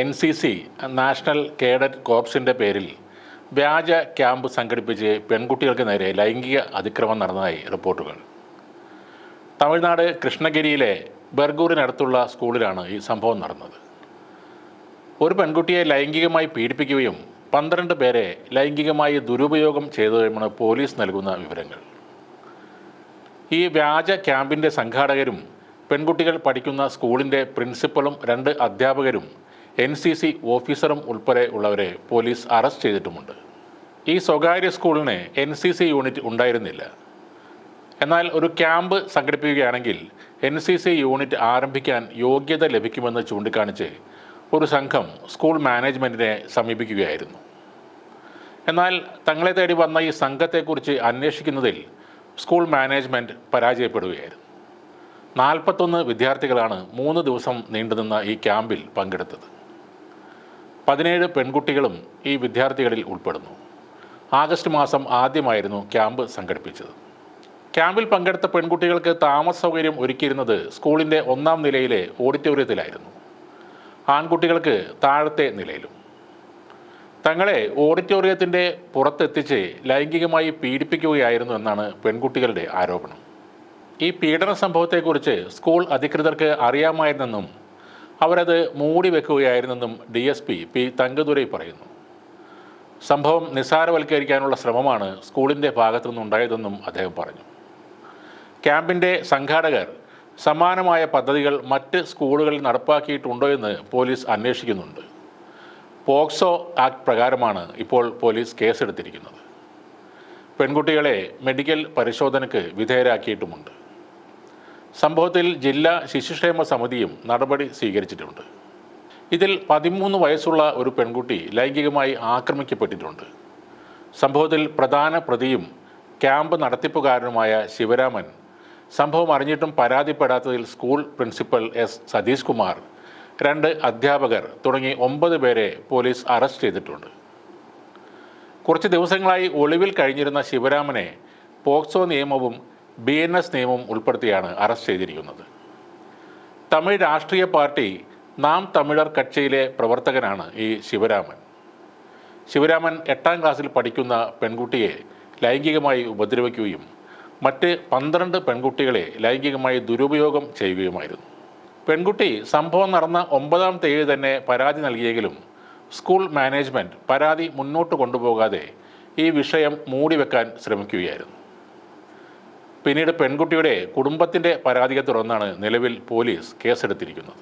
N C C national cadet കോപ്സിന്റെ പേരിൽ വ്യാജ camp സംഘടിപ്പിച്ച് പെൺകുട്ടികൾക്ക് നേരെ ലൈംഗിക അതിക്രമം നടന്നതായി റിപ്പോർട്ടുകൾ. തമിഴ്നാട് കൃഷ്ണഗിരിയിലെ ബർഗൂറിനടുത്തുള്ള സ്കൂളിലാണ് ഈ സംഭവം നടന്നത്. ഒരു പെൺകുട്ടിയെ ലൈംഗികമായി പീഡിപ്പിക്കുകയും പന്ത്രണ്ട് പേരെ ലൈംഗികമായി ദുരുപയോഗം ചെയ്തതുമാണ് പോലീസ് നൽകുന്ന വിവരങ്ങൾ. ഈ വ്യാജ ക്യാമ്പിന്റെ സംഘാടകരും പെൺകുട്ടികൾ പഠിക്കുന്ന സ്കൂളിന്റെ പ്രിൻസിപ്പലും രണ്ട് അധ്യാപകരും എൻ സി സി ഓഫീസറും ഉൾപ്പെടെ ഉള്ളവരെ പോലീസ് അറസ്റ്റ് ചെയ്തിട്ടുമുണ്ട്. ഈ സ്വകാര്യ സ്കൂളിന് എൻ സി സി യൂണിറ്റ് ഉണ്ടായിരുന്നില്ല. എന്നാൽ ഒരു ക്യാമ്പ് സംഘടിപ്പിക്കുകയാണെങ്കിൽ എൻ സി സി യൂണിറ്റ് ആരംഭിക്കാൻ യോഗ്യത ലഭിക്കുമെന്ന് ചൂണ്ടിക്കാണിച്ച് ഒരു സംഘം സ്കൂൾ മാനേജ്മെന്റിനെ സമീപിക്കുകയായിരുന്നു. എന്നാൽ തങ്ങളെ തേടി വന്ന ഈ സംഘത്തെക്കുറിച്ച് അന്വേഷിക്കുന്നതിൽ സ്കൂൾ മാനേജ്മെന്റ് പരാജയപ്പെടുകയായിരുന്നു. നാൽപ്പത്തൊന്ന് വിദ്യാർത്ഥികളാണ് മൂന്ന് ദിവസം നീണ്ടുനിന്ന ഈ ക്യാമ്പിൽ പങ്കെടുത്തത്. പതിനേഴ് പെൺകുട്ടികളും ഈ വിദ്യാർത്ഥികളിൽ ഉൾപ്പെടുന്നു. ആഗസ്റ്റ് മാസം ആദ്യമായിരുന്നു ക്യാമ്പ് സംഘടിപ്പിച്ചത്. ക്യാമ്പിൽ പങ്കെടുത്ത പെൺകുട്ടികൾക്ക് താമസ സൗകര്യം ഒരുക്കിയിരുന്നത് സ്കൂളിന്റെ ഒന്നാം നിലയിലെ ഓഡിറ്റോറിയത്തിലായിരുന്നു. ആൺകുട്ടികൾക്ക് താഴത്തെ നിലയിലും. തങ്ങളെ ഓഡിറ്റോറിയത്തിന്റെ പുറത്തെത്തിച്ച് ലൈംഗികമായി പീഡിപ്പിക്കുകയായിരുന്നു എന്നാണ് പെൺകുട്ടികളുടെ ആരോപണം. ഈ പീഡന സംഭവത്തെക്കുറിച്ച് സ്കൂൾ അധികൃതർക്ക് അറിയാമായിരുന്നെന്നും അവരത് മൂടി വെക്കുകയായിരുന്നെന്നും D S P P Thangadurai പറയുന്നു. സംഭവം നിസ്സാരവൽക്കരിക്കാനുള്ള ശ്രമമാണ് സ്കൂളിന്റെ ഭാഗത്തു നിന്നുണ്ടായതെന്നും അദ്ദേഹം പറഞ്ഞു. ക്യാമ്പിന്റെ സംഘാടകർ സമാനമായ പദ്ധതികൾ മറ്റ് സ്കൂളുകളിൽ നടപ്പാക്കിയിട്ടുണ്ടോ എന്ന് പോലീസ് അന്വേഷിക്കുന്നുണ്ട്. പോക്സോ ആക്ട് പ്രകാരമാണ് ഇപ്പോൾ പോലീസ് കേസെടുത്തിരിക്കുന്നത്. പെൺകുട്ടികളെ മെഡിക്കൽ പരിശോധനയ്ക്ക് വിധേയരാക്കിയിട്ടുമുണ്ട്. സംഭവത്തിൽ ജില്ലാ ശിശുക്ഷേമ സമിതിയും നടപടി സ്വീകരിച്ചിട്ടുണ്ട്. ഇതിൽ പതിമൂന്ന് വയസ്സുള്ള ഒരു പെൺകുട്ടി ലൈംഗികമായി ആക്രമിക്കപ്പെട്ടിട്ടുണ്ട്. സംഭവത്തിൽ പ്രധാന പ്രതിയും ക്യാമ്പ് നടത്തിപ്പുകാരനുമായ ശിവരാമൻ സംഭവം അറിഞ്ഞിട്ടും പരാതിപ്പെടാത്തതിൽ school principal S Satheesh Kumar രണ്ട് അധ്യാപകർ തുടങ്ങി ഒമ്പത് പേരെ പോലീസ് അറസ്റ്റ് ചെയ്തിട്ടുണ്ട്. കുറച്ച് ദിവസങ്ങളായി ഒളിവിൽ കഴിഞ്ഞിരുന്ന ശിവരാമനെ പോക്സോ നിയമവും ബി എൻ എസ് നിയമം ഉൾപ്പെടുത്തിയാണ് അറസ്റ്റ് ചെയ്തിരിക്കുന്നത്. തമിഴ് രാഷ്ട്രീയ പാർട്ടി നാം തമിഴർ കക്ഷിയിലെ പ്രവർത്തകനാണ് ഈ ശിവരാമൻ. ശിവരാമൻ എട്ടാം ക്ലാസ്സിൽ പഠിക്കുന്ന പെൺകുട്ടിയെ ലൈംഗികമായി ഉപദ്രവിക്കുകയും മറ്റ് പന്ത്രണ്ട് പെൺകുട്ടികളെ ലൈംഗികമായി ദുരുപയോഗം ചെയ്യുകയുമായിരുന്നു. പെൺകുട്ടി സംഭവം നടന്ന ഒമ്പതാം തീയതി തന്നെ പരാതി നൽകിയെങ്കിലും സ്കൂൾ മാനേജ്മെന്റ് പരാതി മുന്നോട്ട് കൊണ്ടുപോകാതെ ഈ വിഷയം മൂടിവെക്കാൻ ശ്രമിക്കുകയായിരുന്നു. പിന്നീട് പെൺകുട്ടിയുടെ കുടുംബത്തിന്റെ പരാതിയെ തുടർന്നാണ് നിലവിൽ പോലീസ് കേസെടുത്തിരിക്കുന്നത്.